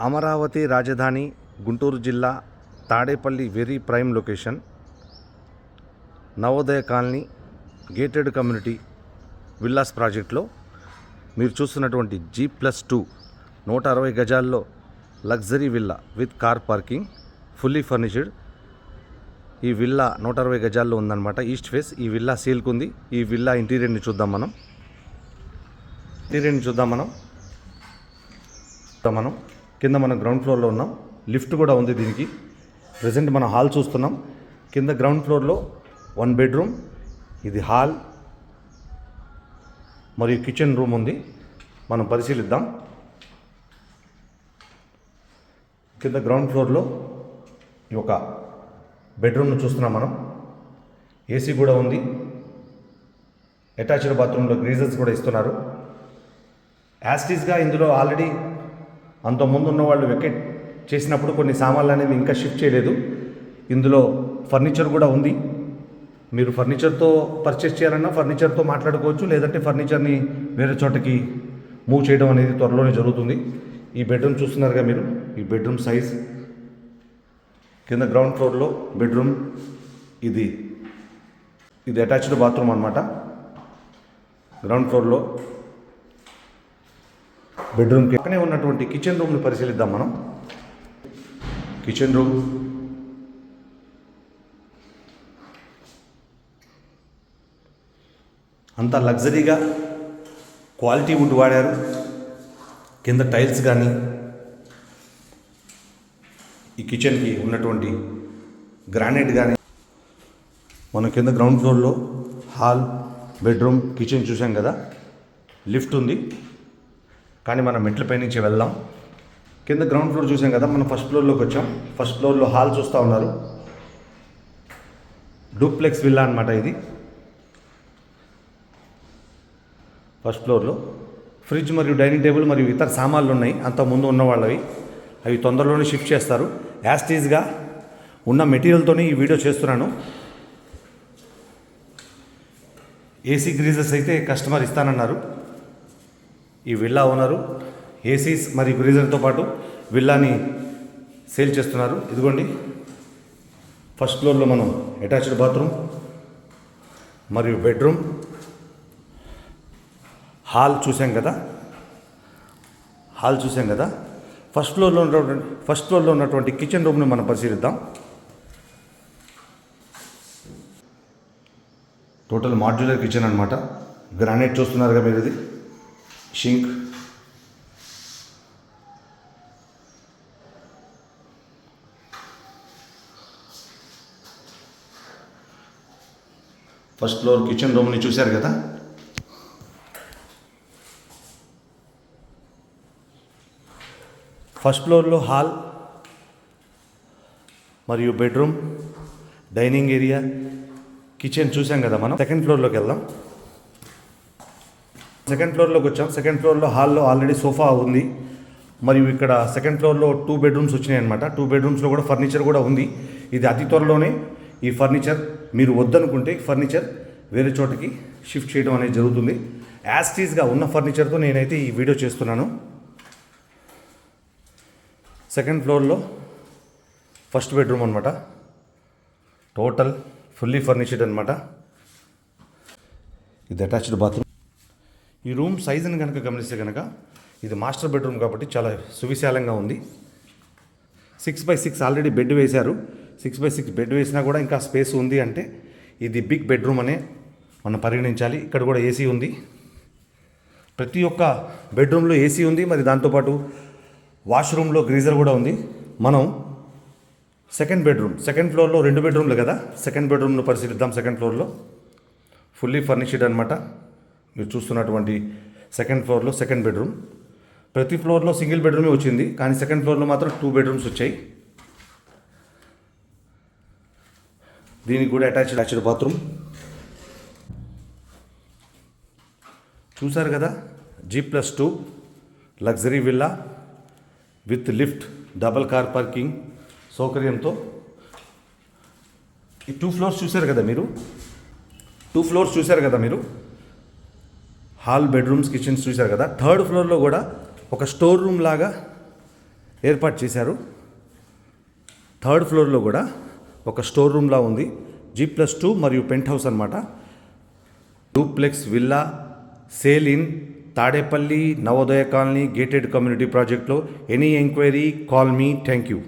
అమరావతి రాజధాని గుంటూరు జిల్లా Tadepalli very prime location Navodaya colony gated community villas ప్రాజెక్ట్లో మీరు చూస్తున్నటువంటి జీ ప్లస్ టూ నూట అరవై గజాల్లో luxury villa with car parking fully furnished. ఈ విల్లా నూట అరవై గజాల్లో ఉందన్నమాట. ఈస్ట్ ఫేస్ ఈ విల్లా సీల్కుంది. ఈ విల్లా ఇంటీరియర్ని చూద్దాం మనం. ఇంటీరియర్ని చూద్దాం మనం. మనం. కింద మనం గ్రౌండ్ ఫ్లోర్లో ఉన్నాం. లిఫ్ట్ కూడా ఉంది దీనికి. ప్రజెంట్ మనం హాల్ చూస్తున్నాం. కింద గ్రౌండ్ ఫ్లోర్లో వన్ బెడ్రూమ్ ఇది హాల్ మరియు కిచెన్ రూమ్ ఉంది. మనం పరిశీలిద్దాం. కింద గ్రౌండ్ ఫ్లోర్లో ఈ ఒక బెడ్రూమ్ను చూస్తున్నాం మనం. ఏసీ కూడా ఉంది. అటాచ్డ్ బాత్రూంలో గ్రీజర్స్ కూడా ఇస్తున్నారు. యాస్టీస్గా ఇందులో ఆల్రెడీ అంత ముందు ఉన్న వాళ్ళు వెకెట్ చేసినప్పుడు కొన్ని సామాన్లు అనేవి ఇంకా షిఫ్ట్ చేయలేదు. ఇందులో ఫర్నిచర్ కూడా ఉంది. మీరు ఫర్నిచర్తో పర్చేస్ చేయాలన్నా ఫర్నిచర్తో మాట్లాడుకోవచ్చు. లేదంటే ఫర్నిచర్ని వేరే చోటకి మూవ్ చేయడం అనేది త్వరలోనే జరుగుతుంది. ఈ బెడ్రూమ్ చూస్తున్నారుగా మీరు? ఈ బెడ్రూమ్ సైజ్ కింద గ్రౌండ్ ఫ్లోర్లో బెడ్రూమ్ ఇది. ఇది అటాచ్డ్ బాత్రూమ్ అనమాట గ్రౌండ్ ఫ్లోర్లో బెడ్రూమ్కి పక్కనే ఉన్నటువంటి కిచెన్ రూమ్ని పరిశీలిద్దాం మనం. Kitchen room. అంతా లగ్జరీగా క్వాలిటీ వుడ్ వాడారు. కింద టైల్స్ కానీ ఈ కిచెన్కి ఉన్నటువంటి గ్రానైట్ కానీ మన కింద గ్రౌండ్ ఫ్లోర్లో హాల్ బెడ్రూమ్ కిచెన్ చూసాం కదా. లిఫ్ట్ ఉంది. కానీ మనం మెట్లపై నుంచి వెళ్దాం. కింద గ్రౌండ్ ఫ్లోర్ చూసాం కదా మనం ఫస్ట్ ఫ్లోర్లోకి వచ్చాం. ఫస్ట్ ఫ్లోర్లో హాల్ చూస్తూ ఉన్నారు. డూప్లెక్స్ విల్లా అనమాట ఇది. ఫస్ట్ ఫ్లోర్లో ఫ్రిడ్జ్ మరియు డైనింగ్ టేబుల్ మరియు ఇతర సామాన్లు ఉన్నాయి. అంత ముందు ఉన్న వాళ్ళవి. అవి తొందరలోనే షిఫ్ట్ చేస్తారు. యాస్టీజ్గా ఉన్న మెటీరియల్తోనే ఈ వీడియో చేస్తున్నాను. ఏసీ గ్రీజర్స్ అయితే కస్టమర్ ఇస్తానన్నారు. ఈ విల్లా ఓనరు ఏసీస్ మరియు బ్రీజర్తో పాటు విల్లాని సేల్ చేస్తున్నారు. ఇదిగోండి ఫస్ట్ ఫ్లోర్లో మనం అటాచ్డ్ బాత్రూమ్ మరియు బెడ్రూమ్ హాల్ చూసాం కదా. హాల్ చూసాం కదా. ఫస్ట్ ఫ్లోర్లో ఉన్నటువంటి ఫస్ట్ ఫ్లోర్లో ఉన్నటువంటి కిచెన్ రూమ్ని మనం పరిశీలిద్దాం. టోటల్ మాడ్యులర్ కిచెన్ అనమాట గ్రానైట్ చూస్తున్నారుగా మీరు ఇది షింక్ ఫస్ట్ ఫ్లోర్ కిచెన్ రూమ్ని చూశారు కదా? ఫస్ట్ ఫ్లోర్లో హాల్ మరియు బెడ్రూమ్ డైనింగ్ ఏరియా కిచెన్ చూసాం కదా మనం. సెకండ్ ఫ్లోర్లోకి వెళ్దాం. సెకండ్ ఫ్లోర్లోకి వచ్చాం. సెకండ్ ఫ్లోర్లో హాల్లో ఆల్రెడీ సోఫా ఉంది. మరియు ఇక్కడ సెకండ్ ఫ్లోర్లో టూ బెడ్రూమ్స్ వచ్చినాయి అనమాట టూ బెడ్రూమ్స్లో కూడా ఫర్నిచర్ కూడా ఉంది. ఇది అతి త్వరలోనే ఈ ఫర్నిచర్ మీరు వద్దనుకుంటే ఫర్నిచర్ వేరే చోటకి షిఫ్ట్ చేయడం అనేది జరుగుతుంది. యాస్టీస్గా ఉన్న ఫర్నిచర్తో నేనైతే ఈ వీడియో చేస్తున్నాను. సెకండ్ ఫ్లోర్లో ఫస్ట్ బెడ్రూమ్ అనమాట టోటల్ ఫుల్లీ ఫర్నిచర్డ్ అనమాట ఇది అటాచ్డ్ బాత్రూమ్ ఈ రూమ్ సైజుని కనుక గమనిస్తే కనుక ఇది మాస్టర్ బెడ్రూమ్ కాబట్టి చాలా సువిశాలంగా ఉంది. Six by six already bed వేశారు. సిక్స్ బై సిక్స్ బెడ్ వేసినా కూడా ఇంకా స్పేస్ ఉంది అంటే ఇది బిగ్ బెడ్రూమ్ అనే మనం పరిగణించాలి. ఇక్కడ కూడా ఏసీ ఉంది. ప్రతి ఒక్క బెడ్రూమ్లో ఏసీ ఉంది. మరి దాంతోపాటు వాష్రూమ్లో గ్రీజర్ కూడా ఉంది. మనం సెకండ్ బెడ్రూమ్ సెకండ్ ఫ్లోర్లో రెండు బెడ్రూమ్లు కదా? సెకండ్ బెడ్రూమ్ను పరిశీలిద్దాం సెకండ్ ఫ్లోర్లో ఫుల్లీ ఫర్నిష్డ్ అనమాట మీరు చూస్తున్నటువంటి సెకండ్ ఫ్లోర్లో సెకండ్ బెడ్రూమ్ ప్రతి ఫ్లోర్లో సింగిల్ బెడ్రూమే వచ్చింది కానీ సెకండ్ ఫ్లోర్లో మాత్రం టూ బెడ్రూమ్స్ వచ్చాయి. దీనికి కూడా అటాచ్డ్ అటాచ్డ్ బాత్రూమ్ చూశారు కదా? G plus two luxury villa with lift double car parking సౌకర్యంతో. ఈ టూ ఫ్లోర్స్ చూశారు కదా మీరు? టూ ఫ్లోర్స్ చూశారు కదా మీరు? హాల్ బెడ్రూమ్స్ కిచెన్స్ చూశారు కదా? థర్డ్ ఫ్లోర్లో కూడా ఒక స్టోర్ రూమ్ లాగా ఏర్పాటు చేశారు. థర్డ్ ఫ్లోర్లో కూడా ఒక స్టోర్ రూమ్లా ఉంది. జీ ప్లస్ టూ మరియు పెంట్ హౌస్ అనమాట duplex villa sale in Tadepalli Navodaya colony gated community ప్రాజెక్ట్లో any enquiry call me thank you.